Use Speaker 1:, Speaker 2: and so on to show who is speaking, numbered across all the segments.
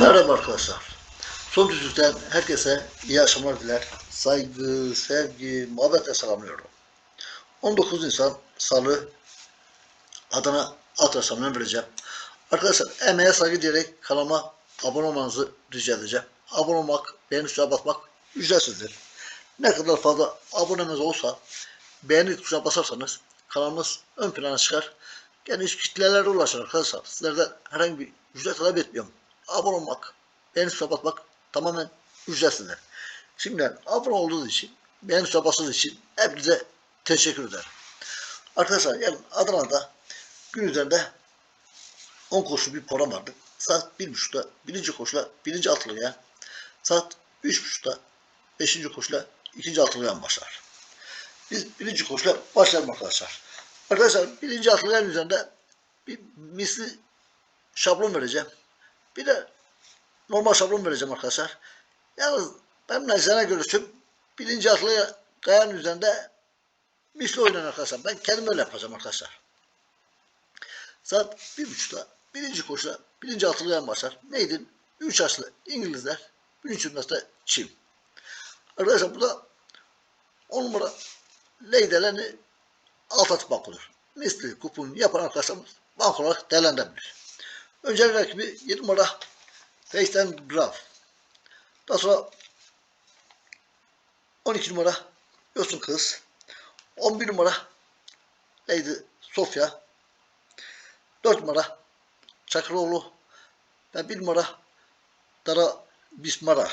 Speaker 1: Merhaba arkadaşlar. Son düzlükten herkese iyi akşamlar diler. Saygı, sevgi, muhabbetle selamlıyorum. 19 Nisan Salı Adana At Akşamı'nı vereceğim. Arkadaşlar emeğe saygı diyerek kanalıma abone olmanızı rica edeceğim. Abone olmak, beğeni tuşuna basmak ücretsizdir. Ne kadar fazla abonemiz olsa beğeni tuşuna basarsanız kanalımız ön plana çıkar. Geniş kitlelere ulaşır arkadaşlar. Sizlerden herhangi bir ücret talep etmiyorum. Abone olmak, beğeni basmak tamamen ücretsizdir. Şimdiden abone olduğunuz için, beğeni bastığınız için hepinize teşekkür ederim. Arkadaşlar yarın Adana'da gün üzerinde 10 koşu bir program vardı. Saat 1.30'da birinci koşula birinci altılıya, saat 3.30'da beşinci koşula ikinci altılıya başlar. Biz birinci koşula başlayalım arkadaşlar. Arkadaşlar birinci atlıyan üzerinde bir misli şablon vereceğim. Bir de normal şablon vereceğim arkadaşlar. Yalnız ben nacizane görüşüm birinci atlıya kayanın üzerinde misli oynan arkadaşlar. Ben kendim öyle yapacağım arkadaşlar. Saat bir buçukta birinci koşuda birinci atlıyan başlar. Neydi? Üç yaşlı İngilizler, birinci üniversite Çin. Arkadaşlar burada on numara leydelerini alt atıp bakılır. Misli kupon yapan arkadaşlarımız bank olarak değerlendirebilir. Öncelik rakibi 7 numara Face'den Graf. Daha sonra 12 numara Yosun Kız. 11 numara Lady Sofya. 4 numara Çakıroğlu ve 1 numara Dara Bismara.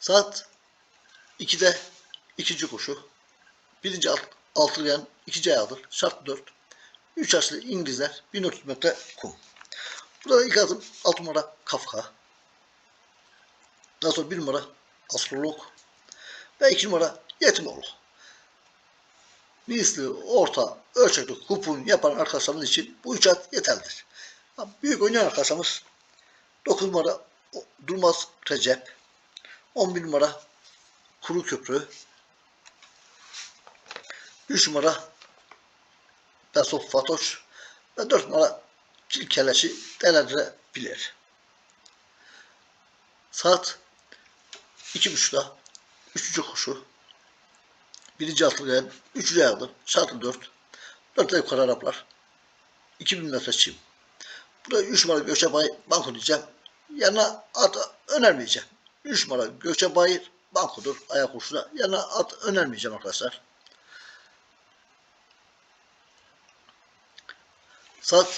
Speaker 1: Saat 2'de ikinci koşu. Birinci alt, ikinci ayağıdır. Şart 4. 3 yaşlı İngilizler 1400 metre kum. Burada ilk adım 6 numara Kafka. Daha sonra 1 numara Astrolog. Ve 2 numara Yetimoğlu. Misli, orta, ölçekli kupon yapan arkadaşlarımız için bu üç at yeterlidir. Büyük oynayan arkadaşlarımız 9 numara Durmaz Recep. 11 numara Kuru Köprü. 3 numara Besop Fatoş ve 4 numara Kilkeleşi değerlendirebilir. Saat 2.30'da 3. koşu. Birinci 3. ayağıdır. Şartı 4. 4 de yukarı Araplar. 2000 metre çim. Burada 3 numara Göçe Bay banko diyeceğim. Yanına at önermeyeceğim. 3 numara Göçe Bayır bankodur ayak koşusuna. Yanına at önermeyeceğim arkadaşlar. Saat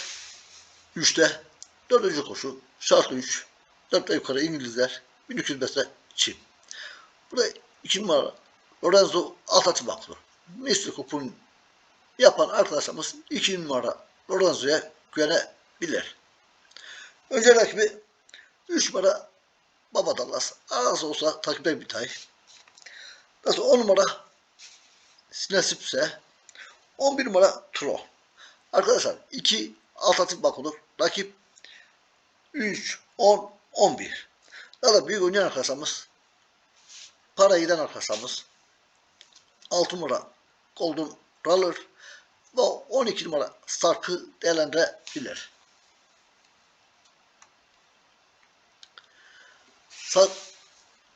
Speaker 1: 3'te 4. koşu. Şartlı 3. 4'te yukarı İngilizler. 1200 metre çim. Burada 2 numara Lorenzo Altatı baklı. Misli kupon yapan arkadaşlarımız 2 numara Lorenzo'ya güvenebilir. Önce rakibi 3 numara Baba Dallas. Arası olsa takipte bir tay. Nasıl 10 numara Sinesipse 11 numara Tro. Arkadaşlar 2 alternatif bak olur. Rakip 3, 10, 11. Daha da büyük oynayan arkadaşlarımız para giden arkadaşlarımız 6 numara Golden Roller ve 12 numara Stark'ı değerlendirebilir. Saat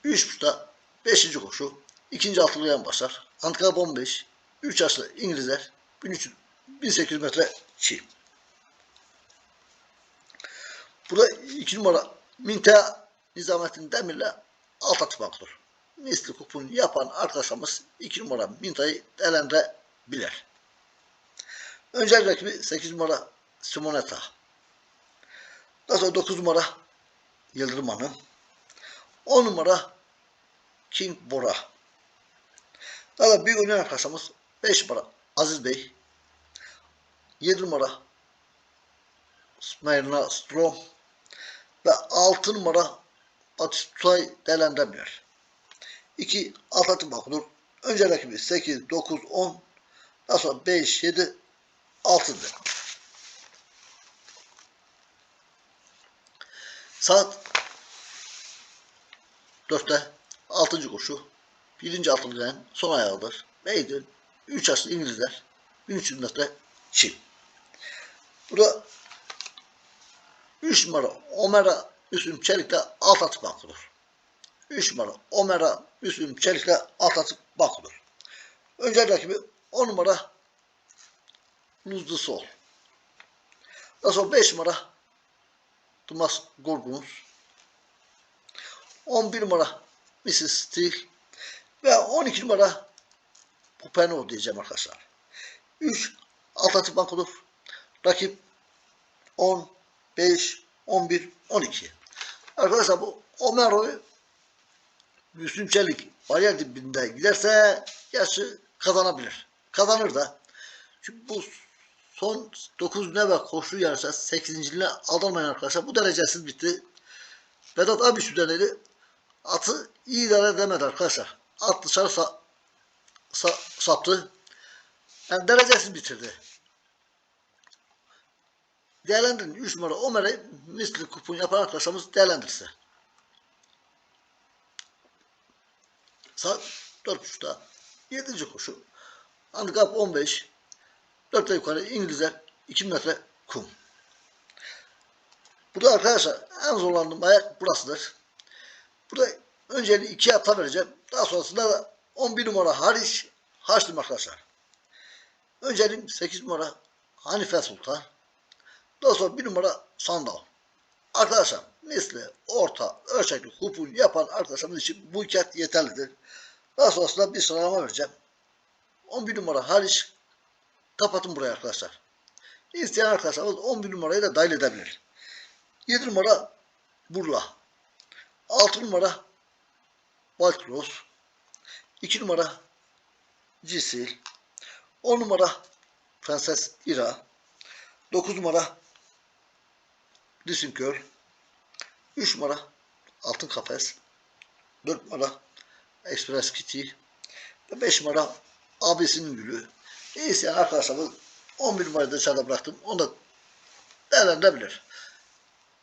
Speaker 1: 3.30'da 5. koşu. ikinci altılıyan başlar. Antika 15. 3 yaşlı İngilizler 1300, 1800 metre çiğ. Burada 2 numara Mintea Nizamettin Demir'le alt atmaktadır. Misli kupon yapan arkadaşlarımız 2 numara Minta'yı değerlendirebilir. Önce rakibi 8 numara Simonetta. Daha sonra 9 numara Yıldırım Hanım. 10 numara King Bora. Daha da büyük oynayan arkadaşlarımız 5 numara Aziz Bey. 7 numara Smirna Strom ve 6 numara Batistay değerlendiremiyor. 2 Atletik Bakudur. Önce rakibi 8, 9, 10 daha sonra 5, 7, 6'dır. Saat 4'te 6. koşu. 1. altılıdan son ayağıdır. Neydi? 3 yaşlı İngilizler 1300 metre Çin. Burada 3 numara Omera Müslüm Çelik'le alt atıp bakılır. 3 numara Omera Müslüm Çelik'le alt atıp bakılır. Önce rakibi 10 numara Luzlu Sol. Daha sonra 5 numara Thomas Gorgunus. 11 numara Mrs. Steel ve 12 numara Pupeno diyeceğim arkadaşlar. 3 alt atıp bakılır. Rakip 10, 5, 11, 12. Arkadaşlar bu Omero'yu Müslüm Çelik bariyer dibinde giderse yaşı kazanabilir. Kazanır da. Çünkü bu son 9 ne ve koşu yarışa 8. line aldanmayan arkadaşlar bu derecesiz bitti. Vedat abi Südeneli atı iyi idare edemedi arkadaşlar. At dışarı sa, sa, saptı. Yani derecesiz bitirdi. Değerlendirin. 3 numara Ömer'e misli kupon yapan arkadaşlarımız değerlendirse. Saat 4.30'da 7. koşu. Handikap 15. 4 yukarı İngilizler 2 metre kum. Burada arkadaşlar en zorlandığım ayak burasıdır. Burada önceliği 2 ata vereceğim. Daha sonrasında da 11 numara hariç harçlıyım arkadaşlar. Önceliğim 8 numara Hanife Sultan. Sonra bir numara sandal. Arkadaşlar misli, orta, ölçekli kupon yapan arkadaşlarımız için bu hikayet yeterlidir. Daha sonrasında bir sıralama vereceğim. 11 numara hariç kapatın burayı arkadaşlar. İsteyen arkadaşlarımız 11 numarayı da dahil edebilir. 7 numara Burla. 6 numara Cross. 2 numara Cisil. 10 numara Prenses Ira. 9 numara Listen Girl. 3 numara Altın Kafes. 4 numara Express Kitty. Ve 5 numara abisinin gülü. İsteyen arkadaşlarımız 11 numarayı dışarıda bıraktım. Onu da değerlendirebilir.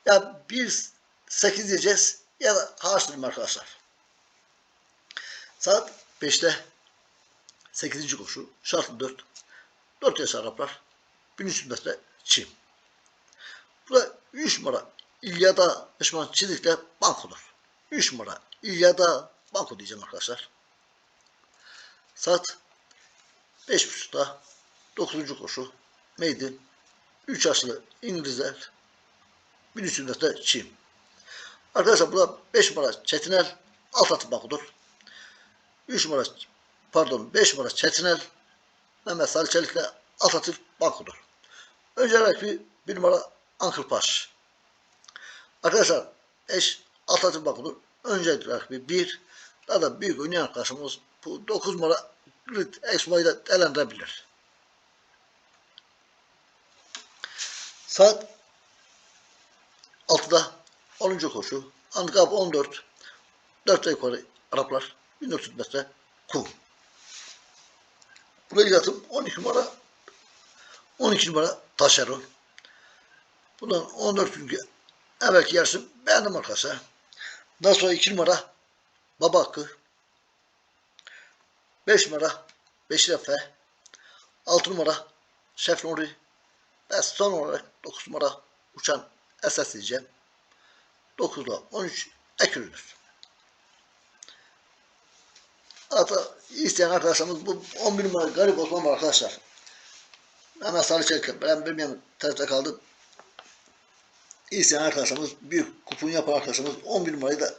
Speaker 1: Ya bir 8 diyeceğiz ya da harçlıyım arkadaşlar. Saat 5'te 8. koşu. Şartlı 4. 4 yaş Araplar. 1300 metre çim. Burada 3 numara İlyada Eşman Çizik'le bankodur. 3 numara İlyada banko diyeceğim arkadaşlar. Saat 5.30'da 9. koşu. Maiden. 3 yaşlı İngilizler. 1300 metre çim. Arkadaşlar burada 5 numara Çetinel alt atı bankodur. 3 numara pardon 5 numara Çetinel Mehmet Salih Çelik'le Atatürk bankodur. Önce rakibi bir numara Ankırpaş. Arkadaşlar eş Atatürk bankodur. Önce rakibi bir daha da büyük oynayan arkadaşımız bu 9 numara Grid Expo'yu da değerlendirebilir. Saat 6'da 10. koşu. Handikap 14. 4 yukarı Araplar. 1400 metre kum. Buraya yatım 12 numara 12 numara Taşeron. Bundan 14 gün evvelki yarışım beğendim arkadaşlar. Daha sonra 2 numara Baba Hakkı. 5 numara Beşir Efe. 6 numara Şef Nuri. Ve son olarak 9 numara Uçan Esas diyeceğim. 9 ile 13 ekürüdür. Hatta isteyen arkadaşlarımız bu 11 numara garip Osman arkadaşlar. Hemen sarı çelik. Ben bilmiyorum tarafta kaldım. İsteyen arkadaşlarımız büyük kupon arkadaşlarımız 11 numarayı da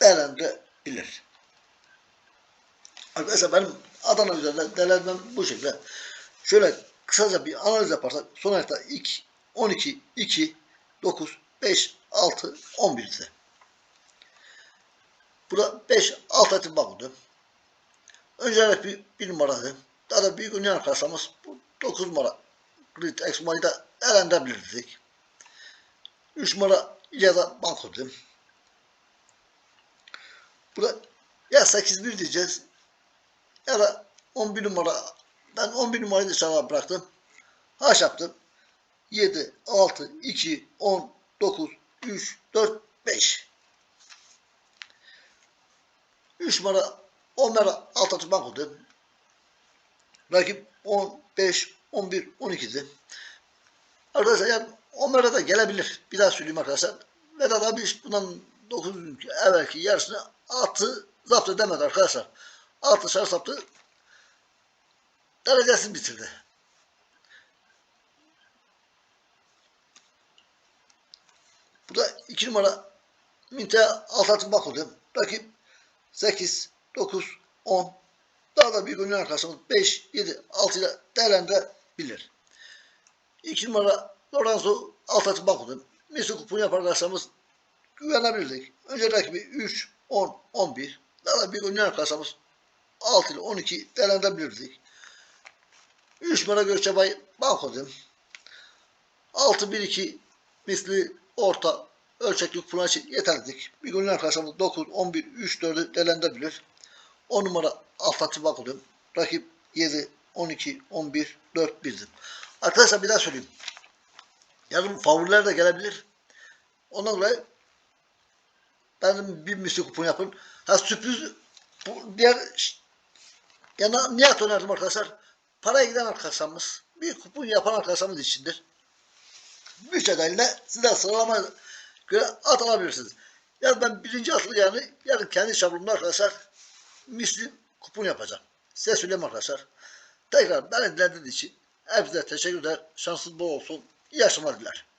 Speaker 1: değerlendirebilir. Arkadaşlar benim Adana üzerinde değerlendirmem bu şekilde. Şöyle kısaca bir analiz yaparsak son hafta 2, 12, 2, 9, 5, 6, 11 ise. Burada 5, 6 etim bakıldı. Öncelikle bir, bir numaradı. Daha da büyük oynayan arkadaşlarımız bu 9 numara Grid Exmo'yu da değerlendirebilirdik. 3 numara da banko dedim. Burada ya 8-1 diyeceğiz ya da 11 numara ben 11 numarayı dışarıda bıraktım. Haş yaptım. 7, 6, 2, 10, 9, 3, 4, 5. 3 numara 10 numara alt atı banko dedim. Rakip 10, 5, 11, 12'di. Arkadaşlar yani Ömer'e de gelebilir. Bir daha söyleyeyim arkadaşlar. Vedat abi bundan 9 gün evvelki yarısını atı zapt edemedi arkadaşlar. Altı şarj saptı. Derecesini bitirdi. Bu da 2 numara Minte Altat'ın bakıldı. Rakip 8, 9, 10. Daha da büyük oynayan arkadaşımız 5, 7, 6 ile değerlendirebilir. 2 numara Lorenzo Altat'ın bakıldı. Mesut kuponu yapan arkadaşlarımız güvenebilirdik. Önce rakibi 3, 10, 11. Daha da büyük oynayan arkadaşlarımız 6 ile 12 değerlendirebilirdik. 3 numara Gökçebay Banko'dum. 6-1-2 misli orta ölçekli kupon için yeterlidik. Bir günün arkadaşlarımız 9, 11, 3, 4'ü değerlendirebilir. 10 numara Altatı Bakı'dum. Rakip 7, 12, 11, 4, 1'dim. Arkadaşlar bir daha söyleyeyim. Yarın favoriler de gelebilir. Ondan dolayı benim bir misli kupon yapın. Ha sürpriz bu diğer yana niyet önerdim arkadaşlar. Paraya giden arkadaşlarımız bir kupon yapan arkadaşlarımız içindir. Bütçe dahilinde sizler sıralama göre at alabilirsiniz. Yani ben birinci atlı yani yarın kendi şablonumda arkadaşlar misli kupon yapacağım. Size söyleyeyim arkadaşlar. Tekrar beni dinlediğiniz için hepinize teşekkür eder. Şansınız bol olsun. Diler.